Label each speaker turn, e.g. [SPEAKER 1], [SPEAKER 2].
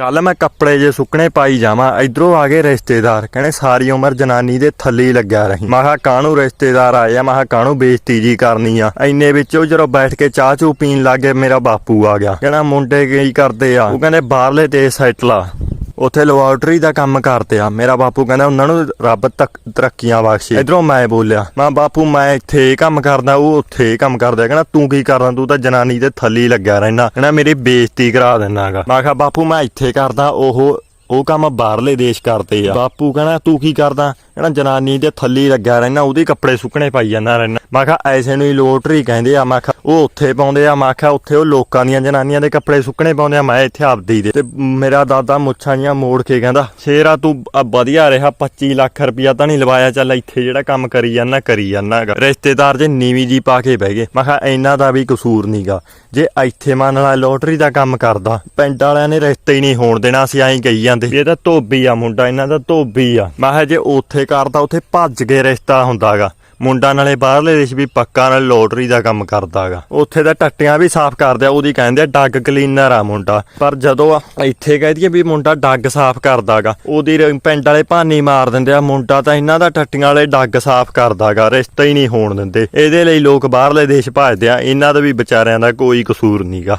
[SPEAKER 1] ਕੱਲ ਮੈਂ ਕੱਪੜੇ ਜੇ ਸੁੱਕਣੇ ਪਾਈ ਜਾਵਾਂ, ਇਧਰੋਂ ਆ ਗਏ ਰਿਸ਼ਤੇਦਾਰ, ਕਹਿੰਦੇ ਸਾਰੀ ਉਮਰ ਜਨਾਨੀ ਦੇ ਥੱਲੇ ਹੀ ਲੱਗਿਆ ਰਹੀ। ਮੈਂ ਕਿਹਾ, ਕਾਹਨੂੰ ਰਿਸ਼ਤੇਦਾਰ ਆਏ ਆ? ਮੈਂ ਕਿਹਾ, ਕਾਹਨੂੰ ਬੇਇੱਜ਼ਤੀ ਜੀ ਕਰਨੀ ਆ? ਇੰਨੇ ਵਿੱਚੋਂ ਜਦੋਂ ਬੈਠ ਕੇ ਚਾਹ ਚੂ ਪੀਣ ਲੱਗੇ ਮੇਰਾ ਬਾਪੂ ਆ ਗਿਆ। ਕਹਿੰਦਾ, ਮੁੰਡੇ ਕੀ ਕਰਦੇ ਆ? ਉਹ ਕਹਿੰਦੇ, ਬਾਹਰਲੇ ਦੇਸ਼ ਸੈਟਲ ਆ। ਉੱਥੇ ਲੈਬੋਰਟਰੀ ਦਾ ਕੰਮ ਕਰਦੇ ਆ। ਮੇਰਾ ਬਾਪੂ ਕਹਿੰਦਾ ਉਹਨਾਂ ਨੂੰ ਰੱਬ ਤੱਕ ਤਰੱਕੀਆਂ ਬਖਸ਼ੇ। ਇਧਰੋਂ ਮੈਂ ਬੋਲਿਆ, ਮੈਂ ਬਾਪੂ, ਮੈਂ ਇੱਥੇ ਇਹ ਕੰਮ ਕਰਦਾ, ਉਹ ਉੱਥੇ ਇਹ ਕੰਮ ਕਰਦਾ। ਕਹਿੰਦਾ, ਤੂੰ ਕੀ ਕਰਦਾ ਤੂੰ ਤਾਂ ਜਨਾਨੀ ਦੇ ਥੱਲੇ ਲੱਗਿਆ ਰਹਿਣਾ। ਕਹਿੰਦਾ, ਮੇਰੀ ਬੇਇੱਜ਼ਤੀ ਕਰਾ ਦੇਣਾਗਾ ਮੈਂ ਕਿਹਾ, ਬਾਪੂ, ਮੈਂ ਇੱਥੇ ਕਰਦਾ, ਉਹ ਉਹ ਕੰਮ ਬਾਹਰਲੇ ਦੇਸ਼ ਕਰਦੇ ਆ। ਬਾਪੂ ਕਹਿੰਦਾ, ਤੂੰ ਕੀ ਕਰਦਾ? ਕਹਿੰਦਾ, ਜਨਾਨੀ ਦੇ ਥੱਲੀ ਲੱਗਾ ਲੱਗਿਆ ਰਹਿਣਾ ਉਹਦੇ ਕੱਪੜੇ ਸੁੱਕਣੇ ਪਾਈ ਜਾਂਦਾ ਰਹਿਣਾ ਮੈਂ ਕਿਹਾ, ਐਸੇ ਨੂੰ ਹੀ ਲੋਟਰੀ ਕਹਿੰਦੇ ਆ। ਮੈਂ ਕਿਹਾ, ਉਹ ਉੱਥੇ ਪਾਉਂਦੇ ਆ। ਮੈਂ ਕਿਹਾ, ਉੱਥੇ ਉਹ ਲੋਕਾਂ ਦੀਆਂ ਜਨਾਨੀਆਂ ਦੇ ਕੱਪੜੇ ਸੁੱਕਣੇ ਪਾਉਂਦੇ ਆ। ਮੈਂ ਇੱਥੇ ਆਪਦੀ ਦੇ ਤੇ ਮੇਰਾ ਦਾਦਾ ਮੁੱਛਾਂ ਜੀਆਂ ਮੋੜ ਕੇ ਕਹਿੰਦਾ, ਸ਼ੇਰਾ ਤੂੰ ਵਧੀਆ ਰਿਹਾ 25 ਲੱਖ ਰੁਪਇਆ ਤਾਂ ਨਹੀਂ ਲਵਾਇਆ। ਚੱਲ ਇੱਥੇ ਜਿਹੜਾ ਕੰਮ ਕਰੀ ਜਾਂਦਾ ਕਰੀ ਜਾਂਦਾ ਗਾ। ਰਿਸ਼ਤੇਦਾਰ ਜੇ ਨੀਵੀਂ ਜੀ ਪਾ ਕੇ ਬਹਿ ਗਏ। ਮੈਂ ਕਿਹਾ, ਇਹਨਾਂ ਦਾ ਵੀ ਕਸੂਰ ਨਹੀਂਗਾ ਜੇ ਇੱਥੇ ਮੰਨ ਲਾ ਲੋਟਰੀ ਦਾ ਕੰਮ ਕਰਦਾ, ਪਿੰਡ ਵਾਲਿਆਂ ਨੇ ਰਿਸ਼ਤੇ ਹੀ ਨਹੀਂ ਹੋਣ ਦੇਣਾ ਸੀ ਐਂ ਕਹੀ ਜਾਂਦੇ ਵੀ ਇਹ ਤਾਂ ਧੋਬੀ ਆ ਮੁੰਡਾ, ਇਹਨਾਂ ਦਾ ਧੋਬੀ ਆ। ਮੈਂ ਕਿਹਾ ਜੇ ਉੱਥੇ ਕਰਦਾ, ਉੱਥੇ ਭੱਜ ਕੇ ਰਿਸ਼ਤਾ ਹੁੰਦਾਗਾ। ਮੁੰਡਾ ਨਾਲੇ ਬਾਹਰਲੇ ਦੇਸ਼ ਵੀ ਪੱਕਾ, ਨਾਲ ਲੋਟਰੀ ਦਾ ਕੰਮ ਕਰਦਾਗਾ। ਉੱਥੇ ਦਾ ਟੱਟੀਆਂ ਵੀ ਸਾਫ਼ ਕਰਦਾ ਉਹਦੀ ਕਹਿੰਦੇ ਡੱਗ ਕਲੀਨਰ ਆ ਮੁੰਡਾ। ਪਰ ਜਦੋਂ ਇੱਥੇ ਕਹਿ ਦਈਏ ਵੀ ਮੁੰਡਾ ਡੱਗ ਸਾਫ਼ ਕਰਦਾਗਾ, ਉਹਦੀ ਪਿੰਡ ਵਾਲੇ ਭਾਨੀ ਮਾਰ ਦਿੰਦੇ ਆ, ਮੁੰਡਾ ਤਾਂ ਇਹਨਾਂ ਦਾ ਟੱਟੀਆਂ ਵਾਲੇ ਡੱਗ ਸਾਫ਼ ਕਰਦਾਗਾ, ਰਿਸ਼ਤਾ ਹੀ ਨਹੀਂ ਹੋਣ ਦਿੰਦੇ। ਇਹਦੇ ਲਈ ਲੋਕ ਬਾਹਰਲੇ ਦੇਸ਼ ਭੱਜਦੇ ਆ, ਇਹਨਾਂ ਦਾ ਵੀ ਵਿਚਾਰਿਆਂ ਦਾ ਕੋਈ ਕਸੂਰ ਨਹੀਂਗਾ